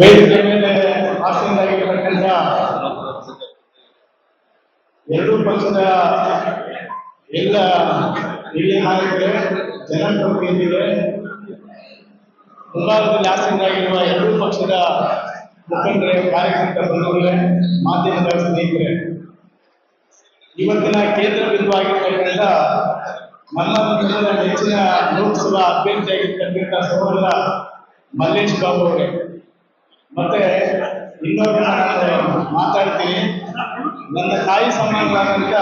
ವೇದಿಕೆ ಮೇಲೆ ಆಸೀನರಾಗಿರ್ತಕ್ಕಂಥ ಎರಡೂ ಪಕ್ಷದ ಎಲ್ಲ ಹಿರಿಯ ನಾಯಕರೇ ಜನಪ್ರತಿನಿಧಿಗಳೇ ಮುಂಭಾಗದಲ್ಲಿ ಆಸೀನರಾಗಿರುವ ಎರಡೂ ಪಕ್ಷದ ಮುಖಂಡರೇ, ಕಾರ್ಯಕರ್ತ ಬಂಧುಗಳೇ, ಮಾಧ್ಯಮದ ಸ್ನೇಹಿತರೆ, ಇವತ್ತಿನ ಕೇಂದ್ರ ಬಿಂದುವಾಗಿರ್ತಕ್ಕಂಥ ನಮ್ಮ ಮುಂದಿನ ಹೆಚ್ಚಿನ ಲೋಕಸಭಾ ಅಭ್ಯರ್ಥಿಯಾಗಿರ್ತಕ್ಕಂಥ ಸಹೋದರ ಮಲ್ಲೇಶ್ ಬಾಬು ಅವರೇ. ಮತ್ತೆ ಇನ್ನೊಂದು ನಾನು ಮಾತಾಡ್ತೀನಿ. ನನ್ನ ತಾಯಿ ಸಮಾನರಾದಂತ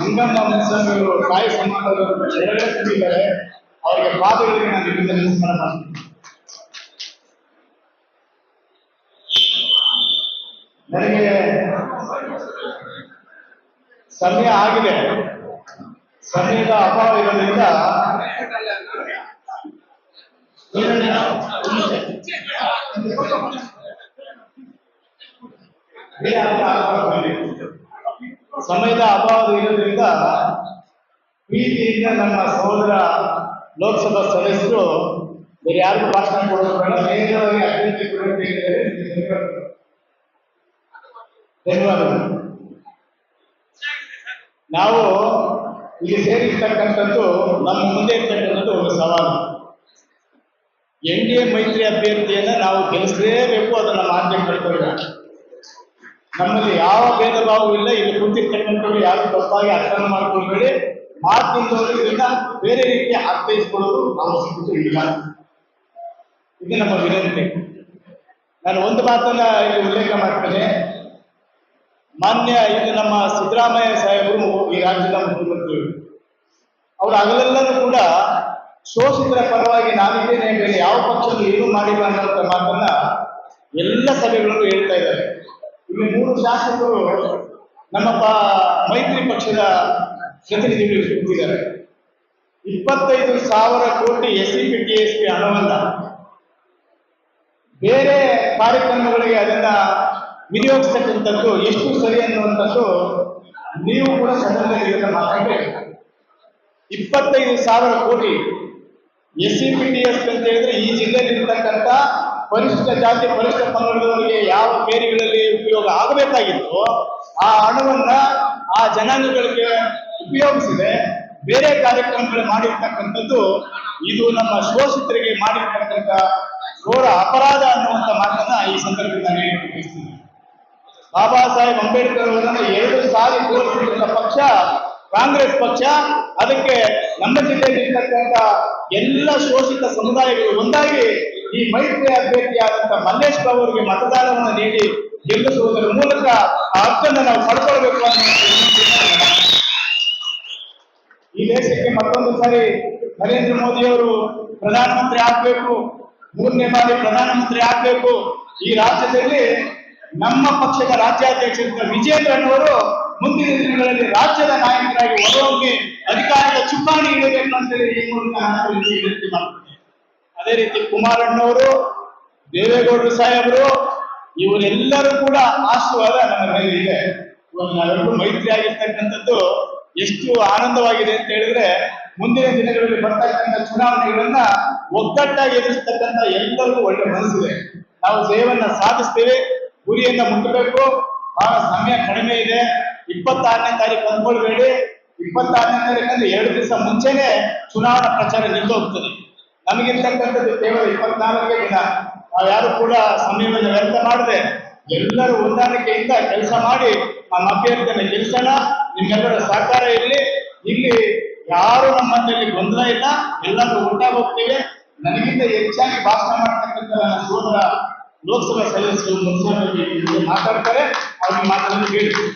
ಮಂಗಮ್ಮ ಅವರು ತಾಯಿ ಸಮಾನರಾದಂತ ಎರಡೇ ತುಂಬಿದ್ದಾರೆ ಅವರಿಗೆ ಪಾದಗಳಿಗೆ ನಾನು ಇಲ್ಲಿಂದ ನಮಸ್ಕಾರ ಮಾಡ್ತೀನಿ. ನನಗೆ ಸಮಯ ಆಗಿದೆ. ಸಮಯದ ಅಭಾವ ಇರೋದ್ರಿಂದ ಸಮಯದ ಅಭಾವ ಇರೋದ್ರಿಂದ ಪ್ರೀತಿಯಿಂದ ನಮ್ಮ ಸಹೋದರ ಲೋಕಸಭಾ ಸದಸ್ಯರು ಬೇರೆ ಯಾರಿಗೂ ಭಾಷಣ ಕೊಡೋದ್ರಲ್ಲ ನೇರವಾಗಿ ಅಭಿವೃದ್ಧಿ ಹೇಳಿದ್ದಾರೆ. ಧನ್ಯವಾದಗಳು. ನಾವು ಇಲ್ಲಿ ಸೇರಿರ್ತಕ್ಕಂಥದ್ದು, ನಮ್ಮ ಮುಂದೆ ಇರ್ತಕ್ಕಂಥದ್ದು ಒಂದು ಸವಾಲು. ಎನ್ ಡಿ ಎ ಮೈತ್ರಿ ಅಭ್ಯರ್ಥಿಯನ್ನ ನಾವು ಗೆಲ್ಲಿಸಲೇಬೇಕು ಅದನ್ನ ಮಾನ್ಯ ಕರ್ತವ್ಯ ನಮ್ಮಲ್ಲಿ ಯಾವ ಭೇದ ಭಾವವಿಲ್ಲ ಇಲ್ಲ ಕುಂತಿರ್ತಕ್ಕಂಥವ್ರು ಯಾರು ತಪ್ಪಾಗಿ ಅರ್ಥ ಮಾಡ್ಕೊಳ್ಬೇಡಿ ಮಾತಿನಿಂದವರು ಇದನ್ನ ಬೇರೆ ರೀತಿ ಅರ್ಥೈಸ್ಕೊಳ್ಳೋದು ಅವಶ್ಯಕತೆ ಇಲ್ಲ ಇದು ನಮ್ಮ ವಿನಂತಿ. ನಾನು ಒಂದು ಮಾತನ್ನ ಇಲ್ಲಿ ಉಲ್ಲೇಖ ಮಾಡ್ತೇನೆ. ಮಾನ್ಯ ಇದು ನಮ್ಮ ಸಿದ್ದರಾಮಯ್ಯ ಸಾಹೇಬರು ಈ ರಾಜ್ಯದ ಮುಖ್ಯಮಂತ್ರಿಗಳು ಅವರು ಅಗಲೆಲ್ಲರೂ ಕೂಡ ಶೋಷಿತರ ಪರವಾಗಿ ನಾನಿದ್ದೇನೆ ಮೇಲೆ ಯಾವ ಪಕ್ಷದಲ್ಲಿ ಏನು ಮಾಡಿಲ್ಲ ಅನ್ನೋಂಥ ಮಾತನ್ನ ಎಲ್ಲ ಸಭೆಗಳಲ್ಲೂ ಹೇಳ್ತಾ ಇದ್ದಾರೆ. ಶಾಸಕರು ನಮ್ಮ ಮೈತ್ರಿ ಪಕ್ಷದ ಪ್ರತಿನಿಧಿಗಳು ಕೂತಿದ್ದಾರೆ. ಇಪ್ಪತ್ತೈದು ಸಾವಿರ ಕೋಟಿ S C P T S P ಹಣವನ್ನ ಬೇರೆ ಕಾರ್ಯಕ್ರಮಗಳಿಗೆ ಅದನ್ನ ವಿನಿಯೋಗಿಸ್ತಕ್ಕಂಥದ್ದು ಎಷ್ಟು ಸರಿ ಅನ್ನುವಂಥದ್ದು ನೀವು ಕೂಡ ಸದನದಲ್ಲಿ ಇದನ್ನ ಮಾತಾಡಬೇಕು. ಇಪ್ಪತ್ತೈದು ಸಾವಿರ ಕೋಟಿ S C P T S ಅಂತ ಹೇಳಿದ್ರೆ ಈ ಜಿಲ್ಲೆಯಲ್ಲಿ ಪರಿಶಿಷ್ಟ ಜಾತಿ, ಪರಿಶಿಷ್ಟ ಪಂಗಡದವರಿಗೆ ಯಾವ ಬೇರಿಗಳಲ್ಲಿ ಉಪಯೋಗ ಆಗಬೇಕಾಗಿತ್ತು. ಆ ಹಣವನ್ನ ಆ ಜನಾಂಗಗಳಿಗೆ ಉಪಯೋಗಿಸಿದೆ. ಬೇರೆ ಕಾರ್ಯಕ್ರಮಗಳು ಮಾಡಿರ್ತಕ್ಕಂಥದ್ದು ಇದು ನಮ್ಮ ಶೋಷಿತರಿಗೆ ಮಾಡಿರ್ತಕ್ಕಂಥ ಘೋರ ಅಪರಾಧ ಅನ್ನುವಂಥ ಮಾತನ್ನ ಈ ಸಂದರ್ಭದಲ್ಲಿ ನಾನು ಬಾಬಾ ಸಾಹೇಬ್ ಅಂಬೇಡ್ಕರ್ ಅವರನ್ನ ಎರಡು ಸಾರಿ ತೋರಿಸಿದಂತ ಪಕ್ಷ ಕಾಂಗ್ರೆಸ್ ಪಕ್ಷ, ಅದಕ್ಕೆ ನಮ್ಮ ಜಿಲ್ಲೆಯಲ್ಲಿ ಇರ್ತಕ್ಕಂಥ ಎಲ್ಲ ಶೋಷಿತ ಸಮುದಾಯಗಳು ಒಂದಾಗಿ ಈ ಮೈತ್ರಿ ಅಭ್ಯರ್ಥಿಯಾದಂತ ಮಲ್ಲೇಶ್ ಅವರಿಗೆ ಮತದಾನವನ್ನು ನೀಡಿ ಗೆಲ್ಲಿಸುವುದರ ಮೂಲಕ ಆ ಹಕ್ಕನ್ನು ನಾವು ಪಡ್ಕೊಳ್ಬೇಕು ಈ ದೇಶಕ್ಕೆ ಮತ್ತೊಂದು ಸಾರಿ ನರೇಂದ್ರ ಮೋದಿ ಅವರು ಪ್ರಧಾನಮಂತ್ರಿ ಆಗ್ಬೇಕು, ಮೂರನೇ ಬಾರಿ ಪ್ರಧಾನಮಂತ್ರಿ ಆಗ್ಬೇಕು. ಈ ರಾಜ್ಯದಲ್ಲಿ ನಮ್ಮ ಪಕ್ಷದ ರಾಜ್ಯಾಧ್ಯಕ್ಷರಾದ ವಿಜೇಂದ್ರನವರು ಮುಂದಿನ ದಿನಗಳಲ್ಲಿ ರಾಜ್ಯದ ನಾಯಕರಾಗಿ ಹೊರಹೊಮ್ಮಿ ಅಧಿಕಾರದ ಚುಕ್ಕಾಣಿ ಇಡಬೇಕು ಅಂತೇಳಿ ಈ ಮೂಲಕ ಮಾಡ್ತೇನೆ. ಅದೇ ರೀತಿ ಕುಮಾರಣ್ಣವರು, ದೇವೇಗೌಡರು ಸಾಹೇಬರು, ಇವರೆಲ್ಲರೂ ಕೂಡ ಆಶೀರ್ವಾದ ನಮ್ಮ ಮೇಲೆ ಇದೆ ನಾವೆಲ್ಲರೂ ಮೈತ್ರಿ ಆಗಿರ್ತಕ್ಕಂಥದ್ದು ಎಷ್ಟು ಆನಂದವಾಗಿದೆ ಅಂತ ಹೇಳಿದ್ರೆ ಮುಂದಿನ ದಿನಗಳಲ್ಲಿ ಬರ್ತಕ್ಕಂಥ ಚುನಾವಣೆಗಳನ್ನ ಒಗ್ಗಟ್ಟಾಗಿ ಎದುರಿಸ್ತಕ್ಕಂಥ ಎಲ್ಲರಿಗೂ ಒಳ್ಳೆ ಮನಸ್ಸಿದೆ. ನಾವು ಜಯವನ್ನ ಸಾಧಿಸ್ತೇವೆ, ಗುರಿಯನ್ನ ಮುಟ್ಟಬೇಕು. ಬಹಳ ಸಮಯ ಕಡಿಮೆ ಇದೆ. ಇಪ್ಪತ್ತಾರನೇ ತಾರೀಕು ಅಂದ್ಕೊಳ್ಬೇಡಿ. ಇಪ್ಪತ್ತಾರನೇ ತಾರೀಕು ಅಂದ್ರೆ ಎರಡು ದಿವಸ ಮುಂಚೆನೆ ಚುನಾವಣಾ ಪ್ರಚಾರ ನಿಂತೋಗ್ತದೆ ನಮಗಿರ್ತಕ್ಕಂಥದ್ದು ಕೇವಲ ಇಪ್ಪತ್ನಾಲ್ಕೇ ದಿನ. ನಾವು ಯಾರು ಕೂಡ ಸಮಯವನ್ನು ವ್ಯರ್ಥ ಮಾಡದೆ ಎಲ್ಲರೂ ಹೊಂದಾಣಿಕೆಯಿಂದ ಕೆಲಸ ಮಾಡಿ ನಮ್ಮ ಅಭ್ಯರ್ಥಿಯನ್ನು ಗೆಲ್ಸೋಣ, ನಿಮ್ಮೆಲ್ಲರ ಸಹಕಾರ ಇರಲಿ. ಇಲ್ಲಿ ಯಾರು ನಮ್ಮ ಮನೆಯಲ್ಲಿ ಗೊಂದಲ ಇಲ್ಲ, ಎಲ್ಲರೂ ಒಟ್ಟಾಗಿ ಹೋಗ್ತೇವೆ. ನನಗಿಂತ ಹೆಚ್ಚಾಗಿ ಭಾಷಣ ಮಾಡ್ತಕ್ಕಂಥ ನನ್ನ ಸೋದರ ಲೋಕಸಭಾ ಸದಸ್ಯರು ಮುಖ್ಯಮಂತ್ರಿ ಮಾತಾಡ್ತಾರೆ. ಅವ್ರಿಗೆ ಮಾತಾಡಲು ಹೇಳ್ತೀನಿ